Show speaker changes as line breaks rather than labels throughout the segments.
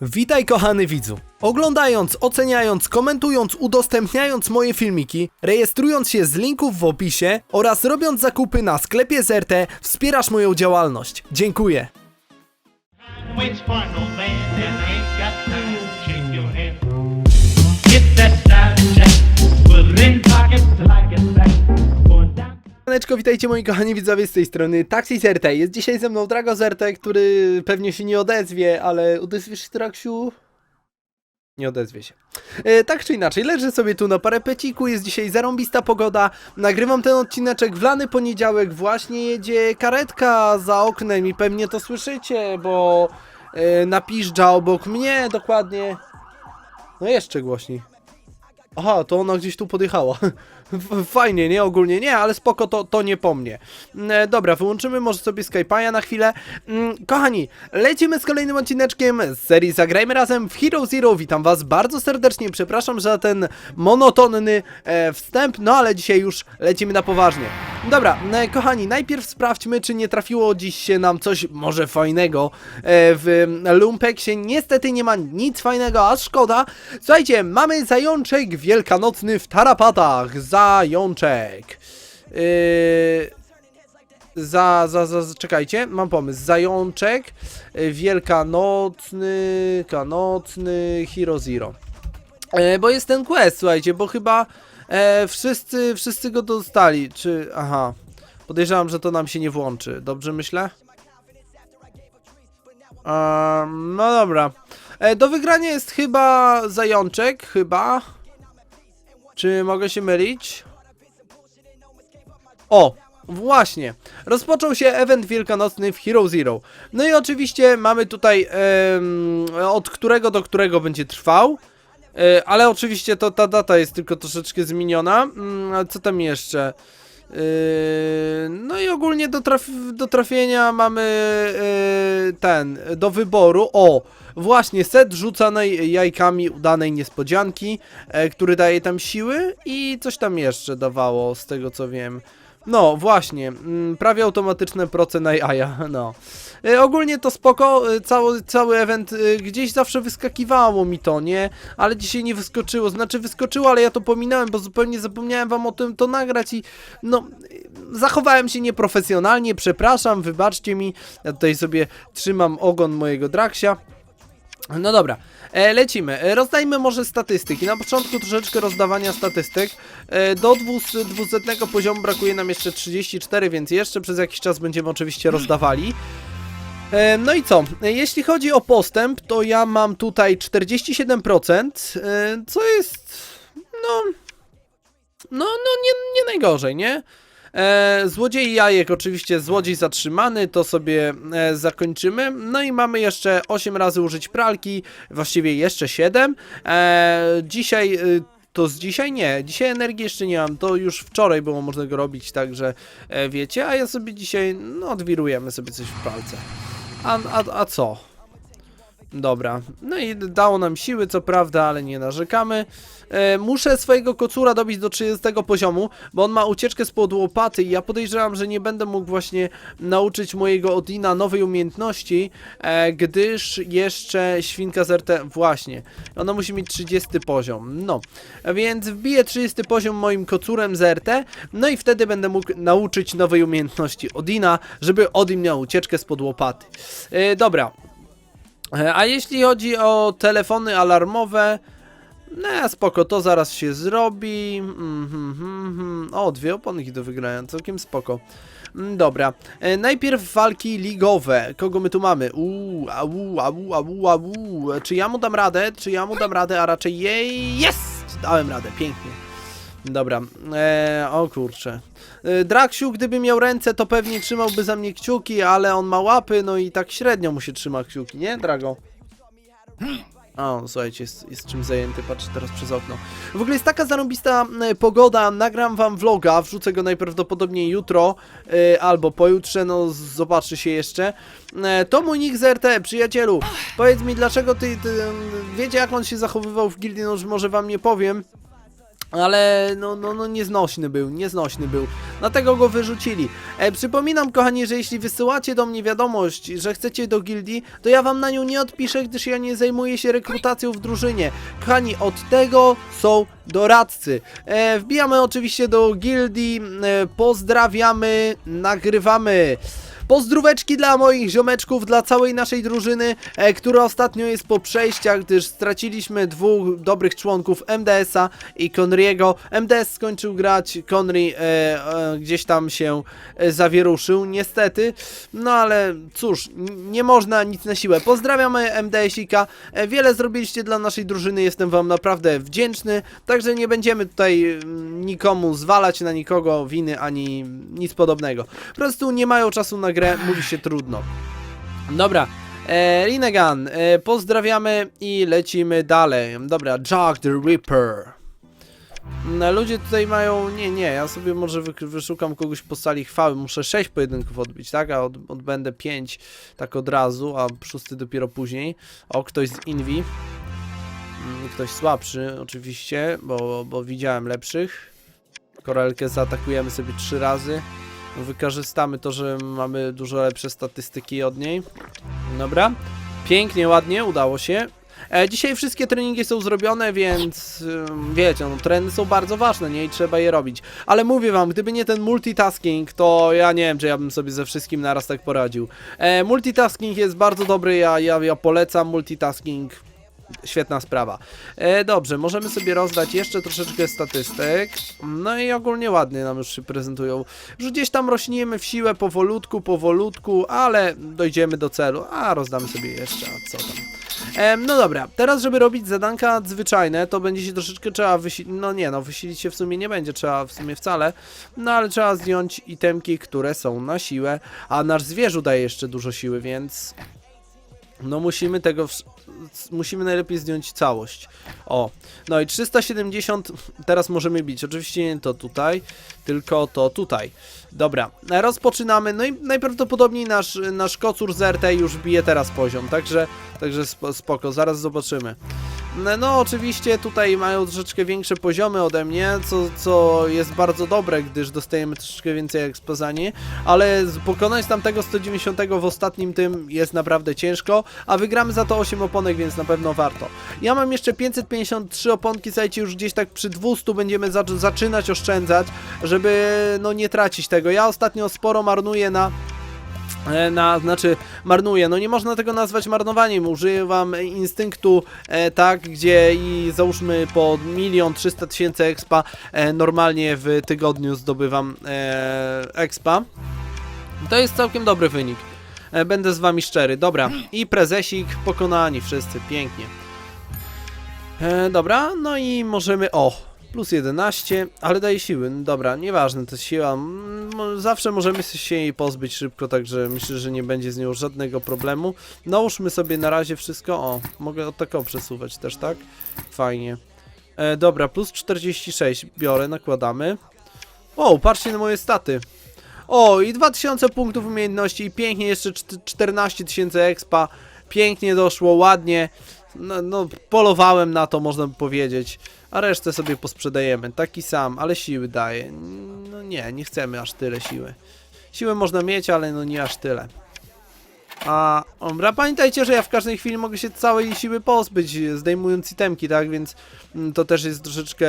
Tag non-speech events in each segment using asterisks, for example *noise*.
Witaj kochany widzu. Oglądając, oceniając, komentując, udostępniając moje filmiki, rejestrując się z linków w opisie oraz robiąc zakupy na sklepie ZRT, wspierasz moją działalność. Dziękuję. Witajcie moi kochani widzowie z tej strony Taxi ZRT. Jest dzisiaj ze mną Drago ZRT, który pewnie się nie odezwie, ale odezwiesz się Traksiu? Nie odezwie się. E, tak czy inaczej, leżę sobie tu na parapeciku, jest dzisiaj zarąbista pogoda. Nagrywam ten odcineczek w lany poniedziałek, właśnie jedzie karetka za oknem i pewnie to słyszycie, bo e, napiżdża obok mnie dokładnie. No jeszcze głośniej. Aha, to ona gdzieś tu podjechała. *laughs* Fajnie, nie? Ogólnie nie, ale spoko, to, to nie po mnie. E, dobra, wyłączymy może sobie Skype'a na chwilę. Mm, kochani, lecimy z kolejnym odcineczkiem z serii Zagrajmy Razem w Hero Zero. Witam was bardzo serdecznie, przepraszam za ten monotonny e, wstęp, no ale dzisiaj już lecimy na poważnie. Dobra, e, kochani, najpierw sprawdźmy, czy nie trafiło dziś się nam coś może fajnego e, w Lumpeksie. Niestety nie ma nic fajnego, a szkoda. Słuchajcie, mamy zajączek wielkanocny w tarapatach. Zajączek. Yy... Za, za, za, czekajcie, mam pomysł. Zajączek, y, wielkanocny, kanocny, Hero Zero. E, bo jest ten quest, słuchajcie, bo chyba e, wszyscy, wszyscy go dostali, czy, aha. Podejrzewam, że to nam się nie włączy, dobrze myślę? Ehm, no dobra. E, do wygrania jest chyba zajączek, chyba. Czy mogę się mylić? O, właśnie. Rozpoczął się event wielkanocny w Hero Zero. No i oczywiście mamy tutaj od którego do którego będzie trwał. E, ale oczywiście to ta data jest tylko troszeczkę zmieniona. Mm, co tam jeszcze? Yy, no i ogólnie do, traf do trafienia mamy yy, ten, do wyboru. O, właśnie set rzucanej jajkami udanej niespodzianki, e, który daje tam siły i coś tam jeszcze dawało, z tego co wiem. No, właśnie, mm, prawie automatyczne proce na jaja, no. E, ogólnie to spoko, e, cały, cały event e, gdzieś zawsze wyskakiwało mi to, nie? Ale dzisiaj nie wyskoczyło, znaczy wyskoczyło, ale ja to pominąłem, bo zupełnie zapomniałem wam o tym to nagrać i no, zachowałem się nieprofesjonalnie, przepraszam, wybaczcie mi, ja tutaj sobie trzymam ogon mojego Draksia. No dobra, e, lecimy. E, rozdajmy może statystyki. Na początku troszeczkę rozdawania statystyk. E, do 200, 200 poziomu brakuje nam jeszcze 34, więc jeszcze przez jakiś czas będziemy oczywiście rozdawali. E, No i co? E, Jeśli chodzi o postęp, to ja mam tutaj 47%, e, co jest no no, no nie, nie najgorzej, nie? E, złodziej jajek, oczywiście złodziej zatrzymany, to sobie e, zakończymy. No i mamy jeszcze 8 razy użyć pralki, właściwie jeszcze 7. E, dzisiaj, e, to z dzisiaj nie, dzisiaj energii jeszcze nie mam, to już wczoraj było można go robić, także e, wiecie, a ja sobie dzisiaj, no odwirujemy sobie coś w pralce. A, a, a co? Dobra, no i dało nam siły, co prawda, ale nie narzekamy. E, muszę swojego kocura dobić do 30 poziomu, bo on ma ucieczkę spod łopaty i ja podejrzewam, że nie będę mógł właśnie nauczyć mojego Odina nowej umiejętności, e, gdyż jeszcze świnka z RT, właśnie, ona musi mieć 30 poziom, no. Więc wbiję 30 poziom moim kocurem z RT, no i wtedy będę mógł nauczyć nowej umiejętności Odina, żeby Odin miał ucieczkę spod łopaty. E, dobra, A jeśli chodzi o telefony alarmowe, no spoko, to zaraz się zrobi. Mhm, mhm, mhm. O, dwie oponki do wygrania, całkiem spoko. Mm, Dobra, e, najpierw walki ligowe. Kogo my tu mamy? Uuu, au, au, au, au. Czy ja mu dam radę? Czy ja mu dam radę? A raczej jej. Jest! Dałem radę, pięknie. Dobra, e, o kurczę. E, Draksiu, gdyby miał ręce, to pewnie trzymałby za mnie kciuki, ale on ma łapy, no i tak średnio mu się trzyma kciuki, nie, Drago? O, słuchajcie, jest, jest czym zajęty, patrzę teraz przez okno. W ogóle jest taka zarąbista e, pogoda, nagram wam vloga, wrzucę go najprawdopodobniej jutro, e, albo pojutrze, no zobaczy się jeszcze. E, to mój nick z RT, przyjacielu, powiedz mi dlaczego ty, ty, wiecie jak on się zachowywał w gildii, no że może wam nie powiem, ale no, no, no nieznośny był, nieznośny był. dlatego go wyrzucili. E, przypominam, kochani, że jeśli wysyłacie do mnie wiadomość, że chcecie do gildii, to ja wam na nią nie odpiszę, gdyż ja nie zajmuję się rekrutacją w drużynie. Kochani, od tego są doradcy. E, wbijamy oczywiście do gildii, e, pozdrawiamy, nagrywamy. Pozdróweczki dla moich ziomeczków, dla całej naszej drużyny, e, która ostatnio jest po przejściach, gdyż straciliśmy dwóch dobrych członków MDS-a i Conry'ego. MDS skończył grać, Conry e, e, gdzieś tam się e, zawieruszył, niestety. No ale cóż, nie można nic na siłę. Pozdrawiamy MDS-ika, e, wiele zrobiliście dla naszej drużyny, jestem wam naprawdę wdzięczny, także nie będziemy tutaj mm, nikomu zwalać na nikogo winy ani nic podobnego. Po prostu nie mają czasu na grę, mówi się trudno. Dobra, e, Rinnegan, e, pozdrawiamy i lecimy dalej. Dobra, Jack the Ripper. No, ludzie tutaj mają. Nie, nie, ja sobie może wy, wyszukam kogoś po sali chwały. Muszę 6 pojedynków odbić, tak? A od, odbędę 5 tak od razu, a szósty dopiero później. O, ktoś z Invi. Mm, Ktoś słabszy, oczywiście, bo, bo widziałem lepszych. Korelkę zaatakujemy sobie 3 razy. Wykorzystamy to, że mamy dużo lepsze statystyki od niej. Dobra. Pięknie, ładnie, udało się. E, dzisiaj wszystkie treningi są zrobione, więc ym, wiecie, no trendy są bardzo ważne, nie? I trzeba je robić. Ale mówię wam, gdyby nie ten multitasking, to ja nie wiem, czy ja bym sobie ze wszystkim naraz tak poradził. E, multitasking jest bardzo dobry, ja, ja, ja polecam multitasking. Świetna sprawa. E, dobrze, możemy sobie rozdać jeszcze troszeczkę statystyk. No i ogólnie ładnie nam już się prezentują. Już gdzieś tam rośniemy w siłę powolutku, powolutku, ale dojdziemy do celu. A, rozdamy sobie jeszcze, a co tam. Em, no dobra, teraz żeby robić zadanka zwyczajne, to będzie się troszeczkę trzeba wysilić, no nie no, wysilić się w sumie nie będzie trzeba w sumie wcale, no ale trzeba zdjąć itemki, które są na siłę, a nasz zwierzu daje jeszcze dużo siły, więc no musimy tego, musimy najlepiej zdjąć całość. O, no i 370 teraz możemy bić, oczywiście nie to tutaj, tylko to tutaj. Dobra, rozpoczynamy, no i najprawdopodobniej nasz, nasz kocur z RT już bije teraz poziom, także, także spo, spoko, zaraz zobaczymy. No, no oczywiście tutaj mają troszeczkę większe poziomy ode mnie, co, co jest bardzo dobre, gdyż dostajemy troszeczkę więcej expo za nie, ale pokonać tamtego 190 w ostatnim tym jest naprawdę ciężko, a wygramy za to 8 oponek, więc na pewno warto. Ja mam jeszcze 553 oponki, słuchajcie, już gdzieś tak przy 200 będziemy zac- zaczynać oszczędzać, żeby no nie tracić tego. Ja ostatnio sporo marnuję na na, znaczy marnuję, no nie można tego nazwać marnowaniem, używam instynktu, e, tak, gdzie i załóżmy po milion trzysta tysięcy expa e, normalnie w tygodniu zdobywam e, expa. To jest całkiem dobry wynik. E, będę z wami szczery. Dobra, i prezesik pokonani wszyscy, pięknie. E, dobra, no i możemy, o, plus 11, ale daje siły, no dobra, nieważne, to siła, mm, zawsze możemy się jej pozbyć szybko, także myślę, że nie będzie z nią żadnego problemu. Nałóżmy sobie na razie wszystko, o, mogę od takiego przesuwać też, tak? Fajnie. E, dobra, plus 46 biorę, nakładamy. O, patrzcie na moje staty. O, i 2000 punktów umiejętności i pięknie jeszcze czt- 14 tysięcy expa. Pięknie doszło, ładnie. No, no, polowałem na to, można by powiedzieć. A resztę sobie posprzedajemy. Taki sam, ale siły daje. No nie, nie chcemy aż tyle siły. Siłę można mieć, ale no nie aż tyle. A, dobra, pamiętajcie, że ja w każdej chwili mogę się całej siły pozbyć, zdejmując itemki, tak, więc mm, to też jest troszeczkę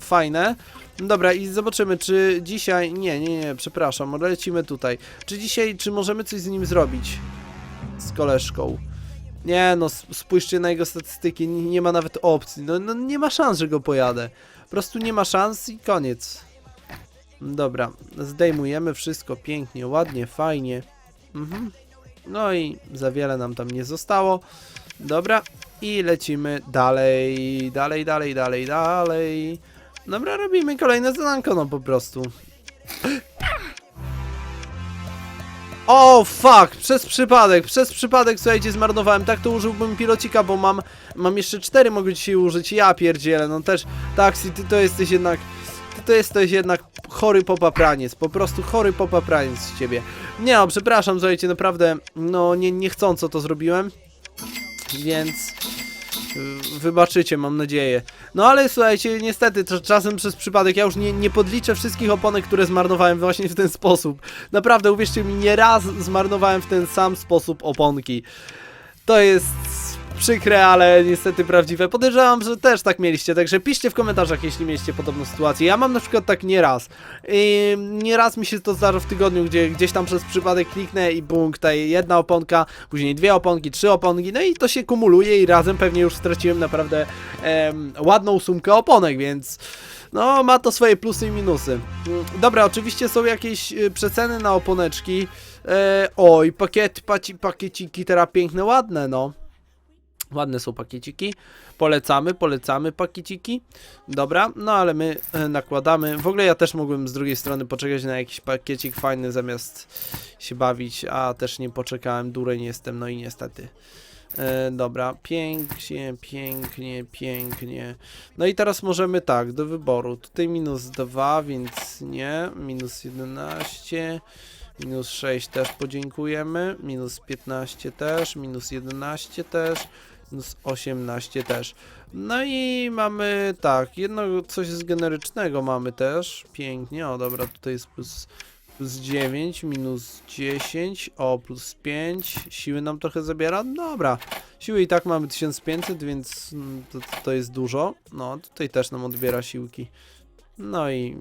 fajne. Dobra, i zobaczymy, czy dzisiaj... Nie, nie, nie, przepraszam, lecimy tutaj. Czy dzisiaj, czy możemy coś z nim zrobić? Z koleżką. Nie, no sp- spójrzcie na jego statystyki, nie, nie ma nawet opcji, no, no nie ma szans, że go pojadę. Po prostu nie ma szans i koniec. Dobra, zdejmujemy wszystko pięknie, ładnie, fajnie. Mhm. No i za wiele nam tam nie zostało. Dobra, i lecimy dalej, dalej, dalej, dalej, dalej. Dobra, robimy kolejne zadanko, no po prostu. O, fuck! Przez przypadek, przez przypadek, słuchajcie, zmarnowałem. Tak to użyłbym pilocika, bo mam, mam jeszcze cztery, mogę dzisiaj użyć. Ja pierdzielę, no też, taksi, ty to jesteś jednak, ty to jesteś jednak chory popapraniec, po prostu chory popapraniec z ciebie. Nie no, przepraszam, słuchajcie, naprawdę, no nie, niechcąco to zrobiłem, więc... Y, Wybaczycie, mam nadzieję. No ale słuchajcie, niestety, czasem przez przypadek ja już nie, nie podliczę wszystkich oponek, które zmarnowałem właśnie w ten sposób. Naprawdę, uwierzcie mi, nie raz zmarnowałem w ten sam sposób oponki. To jest przykre, ale niestety prawdziwe. Podejrzewam, że też tak mieliście, także piszcie w komentarzach, jeśli mieliście podobną sytuację. Ja mam na przykład tak nieraz. I nieraz mi się to zdarza w tygodniu, gdzie gdzieś tam przez przypadek kliknę i bum, tutaj jedna oponka, później dwie oponki, trzy oponki, no i to się kumuluje i razem pewnie już straciłem naprawdę em, ładną sumkę oponek, więc no ma to swoje plusy i minusy. Dobra, oczywiście są jakieś y, przeceny na oponeczki. E, oj, pakiety, paci, pakieciki teraz piękne, ładne, no. Ładne są pakieciki. Polecamy, polecamy pakieciki. Dobra, no ale my e, nakładamy. W ogóle ja też mogłem z drugiej strony poczekać na jakiś pakiecik fajny zamiast się bawić, a też nie poczekałem, dureń jestem, no i niestety. E, dobra, pięknie, pięknie, pięknie. No i teraz możemy tak, do wyboru. Tutaj minus 2, więc nie. Minus 11. Minus 6 też podziękujemy. Minus 15 też. Minus 11 też. Minus 18 też. No i mamy tak, jedno coś z generycznego mamy też. Pięknie. O dobra, tutaj jest plus, plus 9, minus 10, o plus 5. Siły nam trochę zabiera. Dobra. Siły i tak mamy 1500, więc mm, to, to jest dużo. No, tutaj też nam odbiera siłki. No i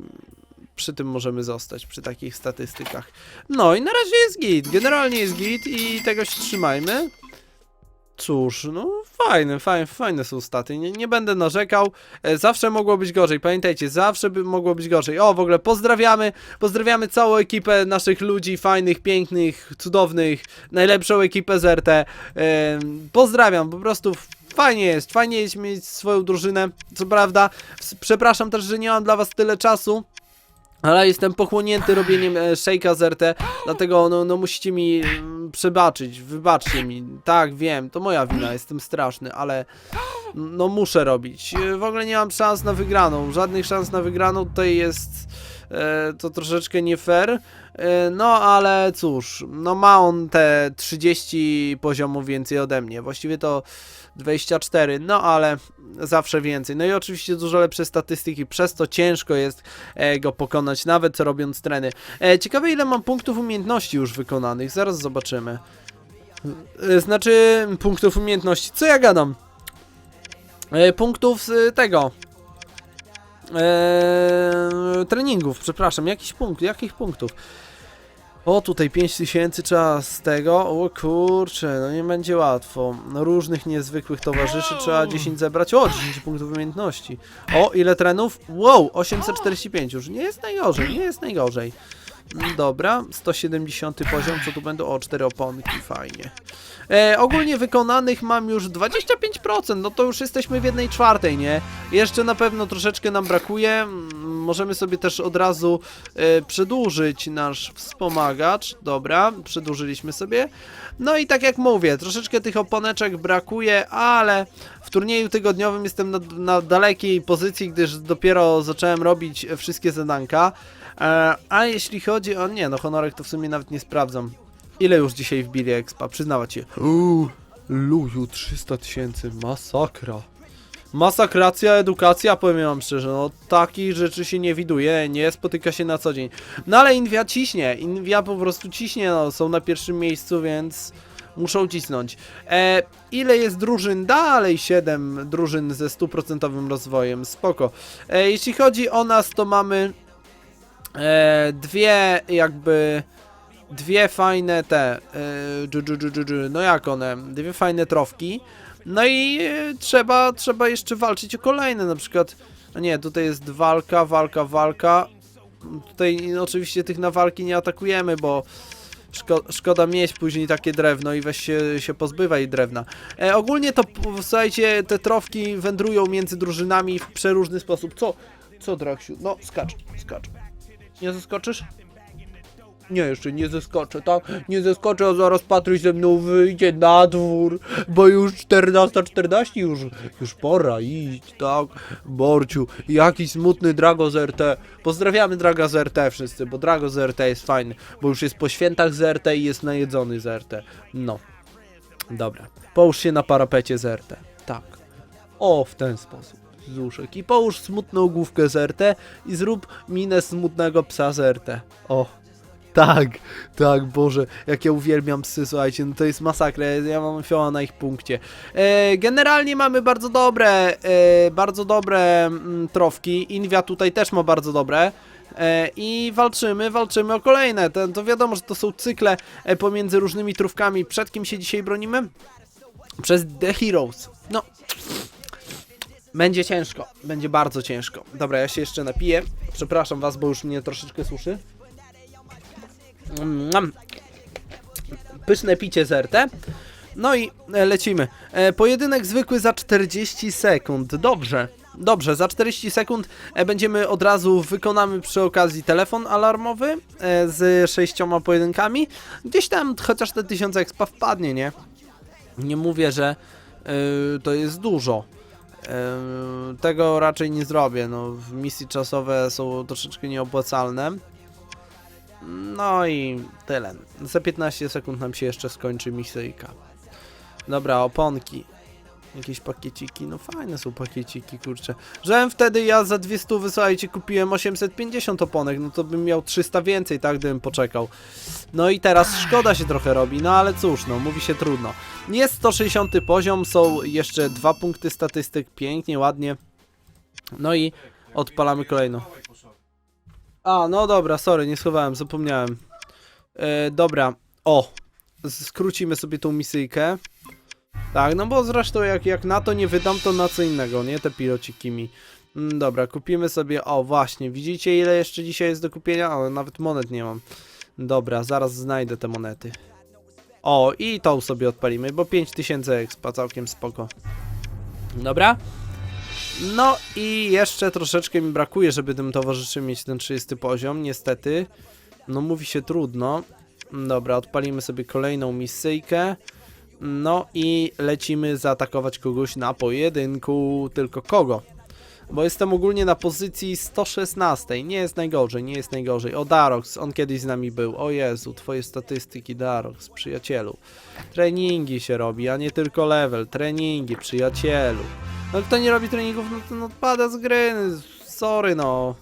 przy tym możemy zostać, przy takich statystykach. No i na razie jest git, generalnie jest git i tego się trzymajmy. Cóż, no fajne, fajne, fajne są staty, nie, nie będę narzekał, e, zawsze mogło być gorzej, pamiętajcie, zawsze by mogło być gorzej. O, w ogóle pozdrawiamy, pozdrawiamy całą ekipę naszych ludzi, fajnych, pięknych, cudownych, najlepszą ekipę z RT. E, pozdrawiam, po prostu fajnie jest, fajnie jest mieć swoją drużynę, co prawda, przepraszam też, że nie mam dla was tyle czasu, ale jestem pochłonięty robieniem e, szejka z RT, dlatego no, no musicie mi mm, przebaczyć, wybaczcie mi. Tak, wiem, to moja wina, jestem straszny, ale no muszę robić. E, W ogóle nie mam szans na wygraną, żadnych szans na wygraną tutaj jest to troszeczkę nie fair. E, no ale cóż, no ma on te 30 poziomów więcej ode mnie. Właściwie to 24, no ale zawsze więcej. No i oczywiście dużo lepsze statystyki, przez to ciężko jest e, go pokonać, nawet robiąc treny. E, ciekawe ile mam punktów umiejętności już wykonanych, zaraz zobaczymy. E, znaczy punktów umiejętności, co ja gadam? E, punktów z tego. E, treningów, przepraszam, jakiś punkt, jakich punktów? O, tutaj 5000 trzeba z tego. O kurczę, no nie będzie łatwo. No, różnych niezwykłych towarzyszy trzeba 10 zebrać. O, 10 punktów umiejętności. O, ile trenów? Wow, 845 już. Nie jest najgorzej, nie jest najgorzej. Dobra, 170 poziom, co tu będą? O, 4 oponki, fajnie. E, ogólnie wykonanych mam już 25%, no to już jesteśmy w jednej czwartej, nie? Jeszcze na pewno troszeczkę nam brakuje. Mm, Możemy sobie też od razu e, przedłużyć nasz wspomagacz. Dobra, przedłużyliśmy sobie. No i tak jak mówię, troszeczkę tych oponeczek brakuje, ale w turnieju tygodniowym jestem na, na dalekiej pozycji, gdyż dopiero zacząłem robić wszystkie zadanka. E, a jeśli chodzi o... Nie, no honorek to w sumie nawet nie sprawdzam. Ile już dzisiaj wbili expa? Przyznawać się. Uuu, luju, 300 tysięcy, masakra. Masakracja, edukacja, powiem wam szczerze, no takich rzeczy się nie widuje, nie spotyka się na co dzień. No ale Invia ciśnie, Invia po prostu ciśnie, no są na pierwszym miejscu, więc muszą cisnąć. E, ile jest drużyn? Dalej 7 drużyn ze stuprocentowym rozwojem, spoko. E, jeśli chodzi o nas, to mamy dwie jakby dwie fajne te e, dżu, dżu, dżu, dżu, no jak one, dwie fajne trofki no i e, trzeba, trzeba jeszcze walczyć o kolejne, na przykład nie, tutaj jest walka, walka, walka tutaj oczywiście tych na walki nie atakujemy, bo Szko szkoda mieć później takie drewno i weź się, się pozbywaj drewna. E, ogólnie to, słuchajcie, te trofki wędrują między drużynami w przeróżny sposób. Co? Co, Draksiu? No, skacz, skacz. Nie zaskoczysz? Nie, jeszcze nie zeskoczę, tak? Nie zeskoczę, a zaraz Patryś ze mną wyjdzie na dwór, bo już 14.14, już, już pora iść, tak? Borciu, jaki smutny Drago z RT. Pozdrawiamy Draga z RT wszyscy, bo Drago z RT jest fajny, bo już jest po świętach z RT i jest najedzony z RT. No. Dobra. Połóż się na parapecie z RT. Tak. O, w ten sposób. Uszek. I połóż smutną główkę z RT i zrób minę smutnego psa z RT. O. Tak, tak, Boże, jak ja uwielbiam psy, słuchajcie, no to jest masakra, ja mam fioła na ich punkcie. E, generalnie mamy bardzo dobre, e, bardzo dobre mm, trofki, Inwia tutaj też ma bardzo dobre. E, I walczymy, walczymy o kolejne. To, to wiadomo, że to są cykle e, pomiędzy różnymi trówkami. Przed kim się dzisiaj bronimy? Przez The Heroes. No. Będzie ciężko, będzie bardzo ciężko. Dobra, ja się jeszcze napiję. Przepraszam was, bo już mnie troszeczkę suszy. Pyszne picie z RT. No i e, lecimy. E, pojedynek zwykły za 40 sekund. Dobrze. Dobrze, za 40 sekund e, będziemy od razu wykonamy przy okazji telefon alarmowy z sześcioma pojedynkami. Gdzieś tam chociaż te 1000 expa wpadnie, nie? Nie mówię, że e, to jest dużo. Tego raczej nie zrobię. No, misje czasowe są troszeczkę nieopłacalne. No i tyle. Za 15 sekund nam się jeszcze skończy misyjka. Dobra, oponki. Jakieś pakieciki, no fajne są pakieciki, kurczę. Żebym wtedy ja za 200 wysłajcie kupiłem 850 oponek, no to bym miał 300 więcej, tak gdybym poczekał. No i teraz szkoda się trochę robi, no ale cóż, no mówi się trudno. Jest 160 poziom, są jeszcze dwa punkty statystyk, pięknie, ładnie. No i odpalamy kolejną. A, no dobra, sorry, nie schowałem, zapomniałem. E, dobra, o, skrócimy sobie tą misyjkę. Tak, no bo zresztą jak, jak na to nie wydam, to na co innego, nie? Te pilociki mi. Mm, dobra, kupimy sobie, o właśnie, widzicie ile jeszcze dzisiaj jest do kupienia? O, nawet monet nie mam. Dobra, zaraz znajdę te monety. O, i tą sobie odpalimy, bo 5000 expa, całkiem spoko. Dobra. No i jeszcze troszeczkę mi brakuje, żeby tym towarzyszy mieć ten 30 poziom, niestety. No mówi się trudno. Dobra, odpalimy sobie kolejną misyjkę. No i lecimy zaatakować kogoś na pojedynku. Tylko kogo? Bo jestem ogólnie na pozycji 116. Nie jest najgorzej, nie jest najgorzej. O, Darox, on kiedyś z nami był. O Jezu, twoje statystyki, Darox, przyjacielu. Treningi się robi, a nie tylko level. Treningi, przyjacielu. No kto nie robi treningów, no to no, odpada z gry. Sorry no.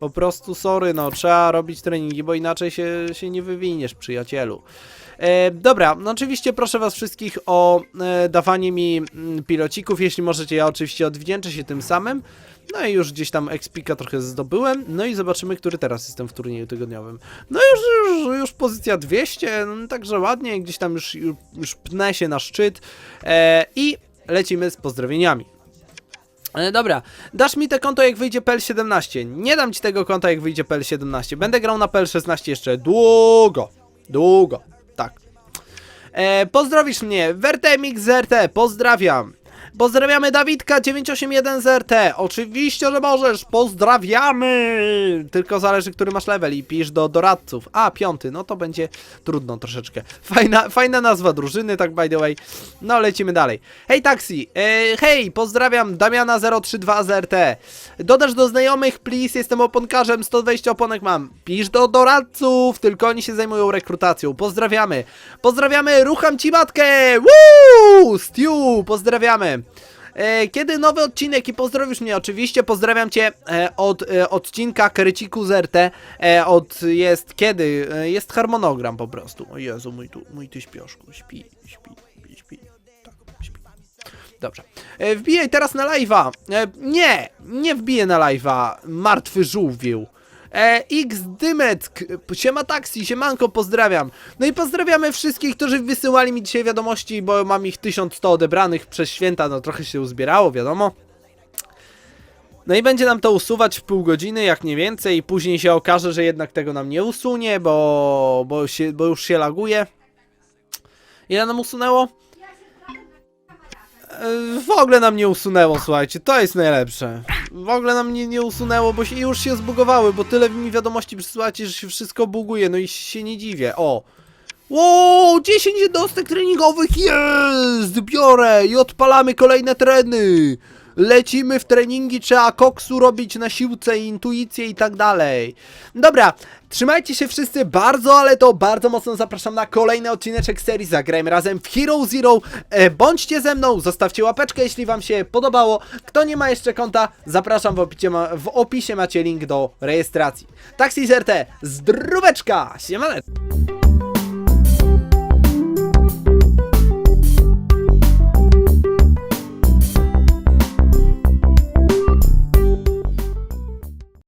Po prostu sorry no, trzeba robić treningi, bo inaczej się, się nie wywiniesz, przyjacielu. E, dobra, no oczywiście proszę was wszystkich o e, dawanie mi mm, pilocików, jeśli możecie, ja oczywiście odwdzięczę się tym samym. No i już gdzieś tam expika trochę zdobyłem, no i zobaczymy, który teraz jestem w turnieju tygodniowym. No już, już, już pozycja 200, no, także ładnie, gdzieś tam już, już, już pnę się na szczyt e, i lecimy z pozdrowieniami. E, Dobra, dasz mi te konto jak wyjdzie PL17. Nie dam ci tego konta jak wyjdzie PL17. Będę grał na PL16 jeszcze długo. Długo. E, pozdrowisz mnie, Wertemix z RT, pozdrawiam. Pozdrawiamy Dawidka 981 z RT. Oczywiście, że możesz. Pozdrawiamy. Tylko zależy, który masz level i pisz do doradców. A, piąty, no to będzie trudno troszeczkę. Fajna, fajna nazwa drużyny, tak by the way. No, lecimy dalej. Hej, taksi. E, hej, pozdrawiam Damiana 032 z RT. Dodasz do znajomych, please. Jestem oponkarzem, 120 oponek mam. Pisz do doradców, tylko oni się zajmują rekrutacją. Pozdrawiamy. Pozdrawiamy, rucham ci matkę. Woo! Stew, pozdrawiamy. E, Kiedy nowy odcinek i pozdrowisz mnie oczywiście, pozdrawiam cię e, od e, odcinka Kryciku z RT, od jest kiedy, jest harmonogram po prostu. O Jezu, mój, tu, mój ty śpioszku, śpi, śpi, śpi, śpi, tak, śpi. Dobrze. Wbijaj teraz na live'a. Nie, nie wbiję na live'a. Martwy żółwieł. E, X Dymetk, siema taksi, siemanko, pozdrawiam. No i pozdrawiamy wszystkich, którzy wysyłali mi dzisiaj wiadomości, bo mam ich 1100 odebranych przez święta, no trochę się uzbierało, wiadomo. No i będzie nam to usuwać w pół godziny, jak nie więcej, i później się okaże, że jednak tego nam nie usunie, bo, bo, się, bo już się laguje. Ile nam usunęło? E, W ogóle nam nie usunęło, słuchajcie, to jest najlepsze. W ogóle nam nie, nie usunęło, bo się, już się zbugowały, bo tyle mi wiadomości przysyłacie, że się wszystko buguje, no i się nie dziwię. O! Wow, 10 jednostek treningowych jest! Biorę i odpalamy kolejne treny! Lecimy w treningi, trzeba koksu robić na siłce, intuicję i tak dalej. Dobra, trzymajcie się wszyscy bardzo, ale to bardzo mocno zapraszam na kolejny odcineczek serii Zagrajmy razem w Hero Zero. E, bądźcie ze mną, zostawcie łapeczkę, jeśli wam się podobało. Kto nie ma jeszcze konta, zapraszam w opisie, ma, w opisie macie link do rejestracji. Taxi ZRT, zdróweczka, siemaneczko.